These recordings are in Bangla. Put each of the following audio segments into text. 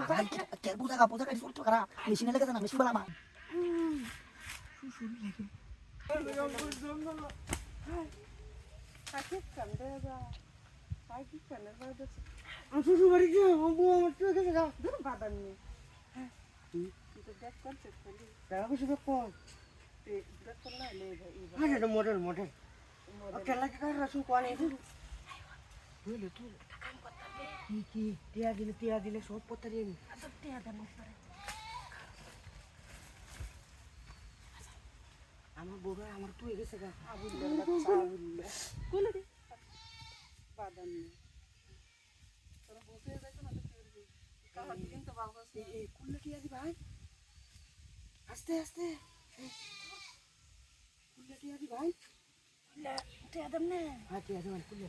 বাবা কে বুঝা গা বুঝা গাড়ি ফুট করা মেশিনে লেগে না মেশিন বালা মা শ্বশুর বাড়ি গিয়ে বউ আমার চলে গেছে গা টাকা পয়সা তো কম হ্যাঁ মডেল মডেল কেলা কে কার রাসুন কোয়ানে বুঝলে তুই কি কি? টিয়া দিলে টিয়া দিলে সব পত্তা দিয়ে নি আমার বউরা আমার তুই গেছে গা। এই- এই কুল্লা টিয়া দি ভাই। আস্তে আস্তে। কুল্লা টিয়া দি ভাই। হ্যাঁ টিয়া দেবেন কুল্লা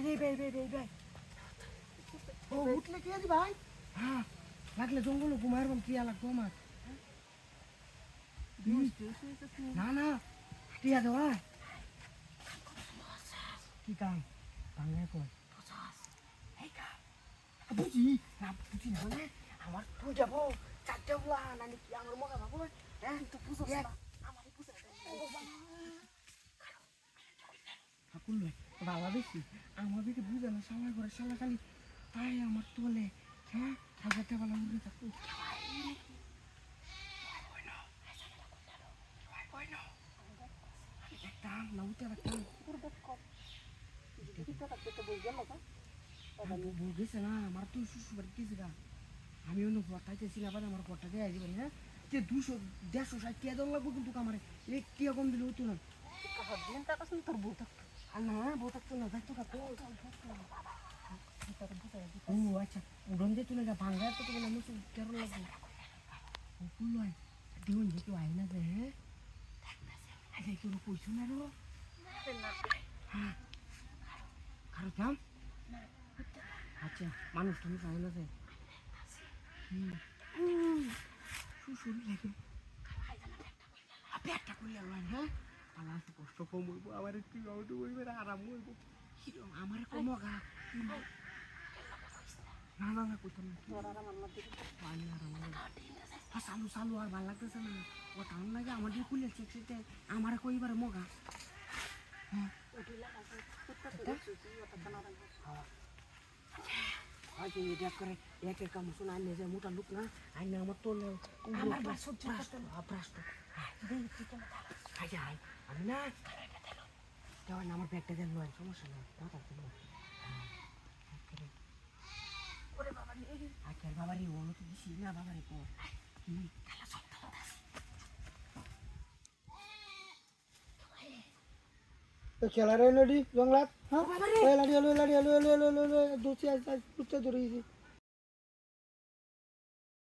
এই এই ভাই ভাই ভাই ভাই ও উঠলে টিয়া দি ভাই? হ্যাঁ লাগলে জঙ্গলে ঘুমার টিয়া লাগবো আমার। না না টিয়া দেওয়া। কি কাম? বাংলায় কয় বুঝি? না বুঝি না। মানে আমার তুই যাব চারটে বলা নানি কি আমার মগা ভাবো হ্যাঁ তো বুঝো আমার বুঝে নয় বাবা বেশি। আমার দিকে বুঝে না সালা করে সালা খালি তাই আমার তোলে হ্যাঁ? হাজার টাকা উড়ে না। উঠে রাখতাম আমার আমি অন্য আমার হ্যাঁ? যে দুশো, দেড়শো, ষাট টিয়া দেওয়া লাগবো কিন্তু আমার। কম দিলে হতো না। না বউ থাকতো। না থাকতো থাকতো ও আচ্ছা উড়ন দিয়ে তুলে যা ভাঙ্গা তো তোমার আমি কেরো লাগবে ফুল নয় দেখুন যে কেউ আয় না যে হ্যাঁ আচ্ছা কেউ কইছো না রো হ্যাঁ কারও দাম আচ্ছা মানুষ তুমি চাই না যে করলে হ্যাঁ আমার একটু কষ্ট কম হইব আমার একটু একটু হইবে আরাম হইব। আমার কমগা না না না কইতাম না পানি আরাম হইব হ্যাঁ চালু চালু আর ভালো লাগতেছে না। ও টান লাগে আমার দিয়ে খুলে চেক চেক আমার কইবার মগা। হ্যাঁ। আজ এই দেখ করে এক এক কাম শুনে আইনে যে মোটা লোক না আইনে আমার তোলে ভ্রাষ্ট খাই আই আমি না দেওয়ার না আমার ব্যাগটা দেন নয় সমস্যা নেই মাথা দিল আচ্ছা বাবা ওনো তো দিছি না বাবা রে পর খেলারে নদী জংলাত হ্যাঁ লাড়ি লাড়ি লাড়ি আলু আলু আলু দোষী আজ আজ কুত্তে ধরেছি